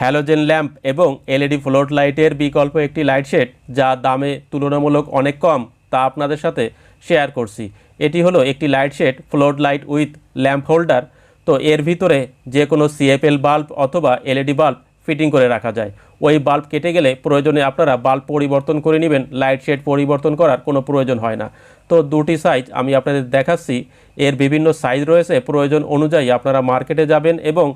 Halogen lamp এবং LED float লাইটের বিকল্প একটি লাইট শেড, যা দামে তুলনামূলক অনেক কম, তা আপনাদের সাথে শেয়ার করছি। এটি হলো একটি light shade, float light with lamp holder. তো এর ভিতরে যে কোনো সিএফএল বাল্ব অথবা এলইডি বাল্ব ফিটিং করে রাখা যায়। ওই বাল্ব কেটে গেলে প্রয়োজনে আপনারা বাল্ব পরিবর্তন করে নেবেন, লাইট শেড পরিবর্তন করার কোনো প্রয়োজন হয় না। তো দুটি সাইজ আমি আপনাদের দেখাচ্ছি। এর বিভিন্ন সাইজ রয়েছে, প্রয়োজন অনুযায়ী আপনারা মার্কেটে যাবেন এবং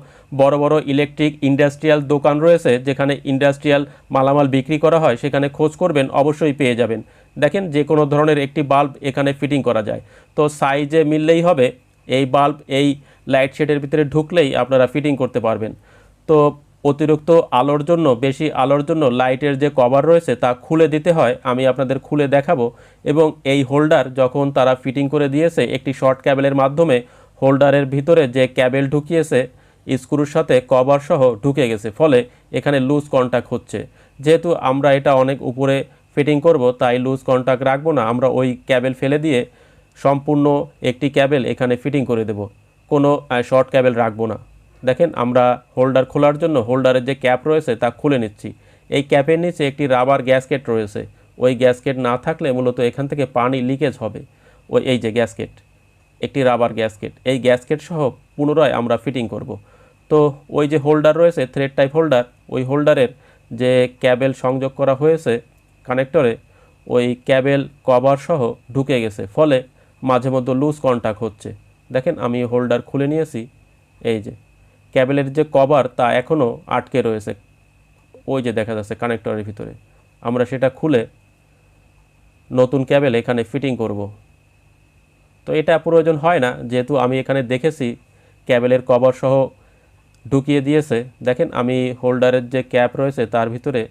বড় বড় ইলেকট্রিক ইন্ডাস্ট্রিয়াল দোকান রয়েছে, যেখানে ইন্ডাস্ট্রিয়াল মালামাল বিক্রি করা হয়, সেখানে খোঁজ করবেন, অবশ্যই পেয়ে যাবেন। দেখেন, যে কোনো ধরনের একটি বাল্ব এখানে ফিটিং করা যায়। তো সাইজে মিললেই হবে, এই বাল্ব এই লাইট শেডের ভিতরে ঢুকলেই আপনারা ফিটিং করতে পারবেন। তো অতিরিক্ত আলোর জন্য, বেশি আলোর জন্য লাইটের যে কভার রয়েছে তা খুলে দিতে হয়। আমি আপনাদের খুলে দেখাবো। এবং এই হোল্ডার যখন তারা ফিটিং করে দিয়েছে, একটি শর্ট ক্যাবেলের মাধ্যমে হোল্ডারের ভিতরে যে ক্যাবেল ঢুকিয়েছে, স্ক্রুর সাথে কভার সহ ঢুকে গেছে। ফলে এখানে লুজ কন্ট্যাক্ট হচ্ছে। যেহেতু আমরা এটা অনেক উপরে ফিটিং করব, তাই লুজ কন্ট্যাক্ট রাখব না। আমরা ওই ক্যাবেল ফেলে দিয়ে সম্পূর্ণ একটি ক্যাবেল এখানে ফিটিং করে দেব। কোনো শর্ট ক্যাবেল রাখব না। দেখেন, আমরা হোল্ডার খোলার জন্য হোল্ডারের যে ক্যাপ রয়েছে তা খুলে নিচ্ছি। এই ক্যাপের নিচে একটি রাবার গ্যাসকেট রয়েছে। ওই গ্যাসকেট না থাকলে মূলত এখান থেকে পানি লিকেজ হবে। ওই, এই যে গ্যাসকেট, একটি রাবার গ্যাসকেট। এই গ্যাসকেট সহ পুনরায় আমরা ফিটিং করব। তো ওই যে হোল্ডার রয়েছে, থ্রেড টাইপ হোল্ডার, ওই হোল্ডারের যে ক্যাবেল সংযোগ করা হয়েছে কানেক্টরে, ওই ক্যাবেল কভার সহ ঢুকে গেছে। ফলে মাঝে মধ্যে লুজ কন্ট্যাক্ট হচ্ছে। দেখেন, আমি হোল্ডার খুলে নিয়েছি। এই যে ক্যাবেলের যে কভার তা এখনও আটকে রয়েছে। ওই যে দেখা যাচ্ছে কানেক্টরের ভিতরে। আমরা সেটা খুলে নতুন ক্যাবেল এখানে ফিটিং করব। তো এটা প্রয়োজন হয় না, যেহেতু আমি এখানে দেখেছি ক্যাবেলের কভার সহ ঢুকিয়ে দিয়েছে। দেখেন, আমি হোল্ডারের যে ক্যাপ রয়েছে তার ভিতরে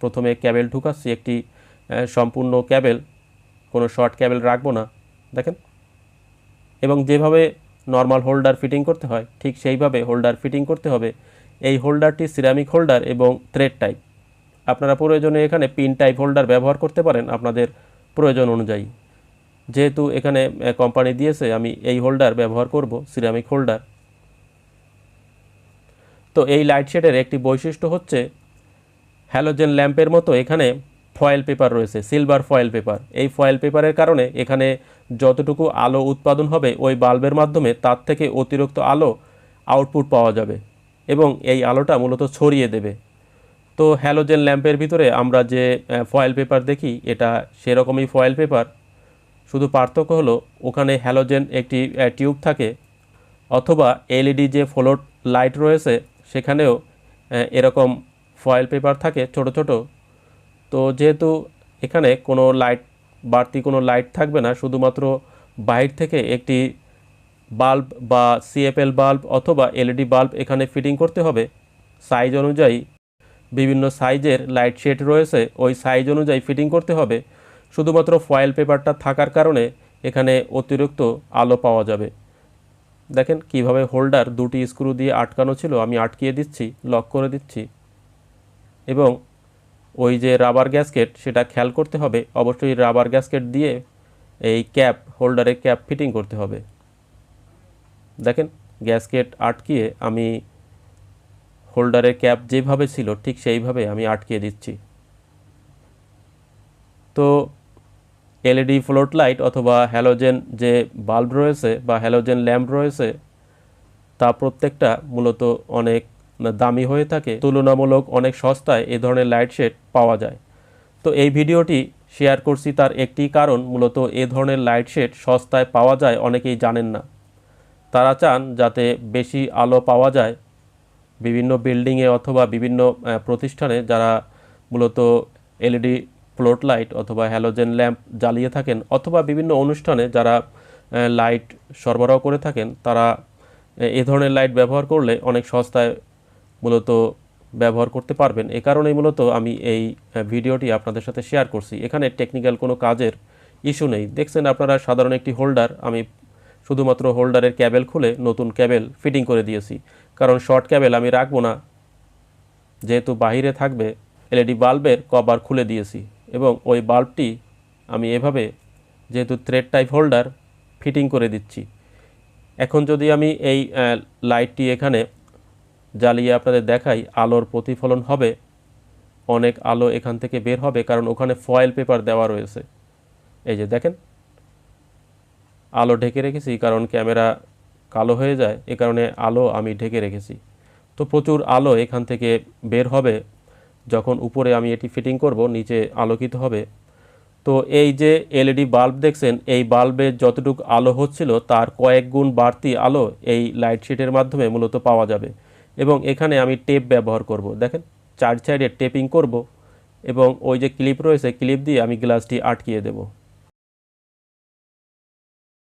প্রথমে ক্যাবেল ঢুকাচ্ছি, একটি সম্পূর্ণ ক্যাবেল, কোনো শর্ট ক্যাবেল রাখব না। দেখেন, এবং যেভাবে নর্মাল হোল্ডার ফিটিং করতে হয়, ঠিক সেইভাবে হোল্ডার ফিটিং করতে হবে। এই হোল্ডারটি সিরামিক হোল্ডার এবং থ্রেড টাইপ আপনারা প্রয়োজনে এখানে পিন টাইপ হোল্ডার ব্যবহার করতে পারেন আপনাদের প্রয়োজন অনুযায়ী। যেহেতু এখানে কোম্পানি দিয়েছে, আমি এই হোল্ডার ব্যবহার করব সিরামিক হোল্ডার তো এই লাইট শেডের একটি বৈশিষ্ট্য হচ্ছে হ্যালোজেন ল্যাম্পের মতো এখানে ফয়েল পেপার রয়েছে সিলভার ফয়েল পেপার এই ফয়েল পেপারের কারণে এখানে যতটুকু আলো উৎপাদন হবে, ওই বাল্বের মাধ্যমে তার থেকে অতিরিক্ত আলো আউটপুট পাওয়া যাবে এবং এই আলোটা মূলত ছড়িয়ে দেবে। তো হ্যালোজেন ল্যাম্পের ভিতরে আমরা যে ফয়েল পেপার দেখি, এটা সেরকমই ফয়েল পেপার শুধু পার্থক্য হলো, ওখানে হ্যালোজেন একটি টিউব থাকে অথবা এলইডি যে ফ্লোট লাইট রয়েছে, সেখানেও এরকম ফয়েল পেপার থাকে ছোট ছোট। তো যেহেতু এখানে কোনো লাইট, বাড়তি কোনো লাইট থাকবে না, শুধুমাত্র বাইর থেকে একটি বাল্ব বা সিএফএল বাল্ব অথবা এলইডি বাল্ব এখানে ফিটিং করতে হবে। সাইজ অনুযায়ী বিভিন্ন সাইজের লাইট শেড রয়েছে, ওই সাইজ অনুযায়ী ফিটিং করতে হবে। শুধুমাত্র ফয়েল পেপারটা থাকার কারণে এখানে অতিরিক্ত আলো পাওয়া যাবে। দেখেন কীভাবে হোল্ডার দুটি স্ক্রু দিয়ে আটকানো ছিল, আমি আটকিয়ে দিচ্ছি, লক করে দিচ্ছি। এবং ওই যে রাবার গ্যাসকেট সেটা খেয়াল করতে হবে। অবশ্যই রাবার গ্যাসকেট দিয়ে এই ক্যাপ হোল্ডারের ক্যাপ ফিটিং করতে হবে। দেখেন গ্যাসকেট আটকিয়ে আমি হোল্ডারের ক্যাপ যেভাবে ছিল, ঠিক সেইভাবে আমি আটকিয়ে দিচ্ছি। তো এলইডি ফ্লোট লাইট অথবা হ্যালোজেন যে বাল্ব রয়েছে বা হ্যালোজেন ল্যাম্প রয়েছে, তা প্রত্যেকটা মূলত অনেক দামি হয়ে থাকে, তুলনামূলক অনেক সস্তায় এ ধরনের লাইট শেড পাওয়া যায়। তো এই ভিডিওটি শেয়ার করছি তার একটি কারণ, মূলত এ ধরনের লাইট শেড সস্তায় পাওয়া যায় অনেকেই জানেন না। তারা চান যাতে বেশি আলো পাওয়া যায়। বিভিন্ন বিল্ডিংয়ে অথবা বিভিন্ন প্রতিষ্ঠানে যারা মূলত এলইডি ফ্লোট লাইট অথবা হ্যালোজেন ল্যাম্প জ্বালিয়ে থাকেন অথবা বিভিন্ন অনুষ্ঠানে যারা লাইট সরবরাহ করে থাকেন, তারা, এ ধরনের লাইট ব্যবহার করলে অনেক সস্তায় মূলত ব্যবহার করতে পারবেন। এ কারণেই মূলত আমি এই ভিডিওটি আপনাদের সাথে শেয়ার করছি। এখানে টেকনিক্যাল কোনো কাজের ইস্যু নেই। দেখছেন আপনারা সাধারণ একটি হোল্ডার আমি শুধুমাত্র হোল্ডারের ক্যাবেল খুলে নতুন ক্যাবেল ফিটিং করে দিয়েছি। কারণ শর্ট ক্যাবেল আমি রাখব না। যেহেতু বাহিরে থাকবে এলইডি বাল্বের কভার খুলে দিয়েছি এবং ওই বাল্বটি আমি এভাবে যেহেতু থ্রেড টাইপ হোল্ডার ফিটিং করে দিচ্ছি। এখন যদি আমি এই লাইটটি এখানে জ্বালিয়ে আপনাদের দেখাই আলোর প্রতিফলন হবে। অনেক আলো এখান থেকে বের হবে কারণ ওখানে ফয়েল পেপার দেওয়া রয়েছে। এই যে দেখেন। আলো ঢেকে রেখেছি কারণ ক্যামেরা কালো হয়ে যায়, এ কারণে আলো আমি ঢেকে রেখেছি। তো প্রচুর আলো এখান থেকে বের হবে। যখন উপরে আমি এটি ফিটিং করব, নিচে আলোকিত হবে। তো এই যে এলইডি বাল্ব দেখছেন, এই বাল্বে যতটুকু আলো হচ্ছিল, তার কয়েক গুণ বাড়তি আলো এই লাইট শিটের মাধ্যমে মূলত পাওয়া যাবে। এবং এখানে আমি টেপ ব্যবহার করব। দেখেন, চার সাইডে টেপিং করব এবং ওই যে ক্লিপ রয়েছে ক্লিপ দিয়ে আমি গ্লাসটি আটকিয়ে দেবো।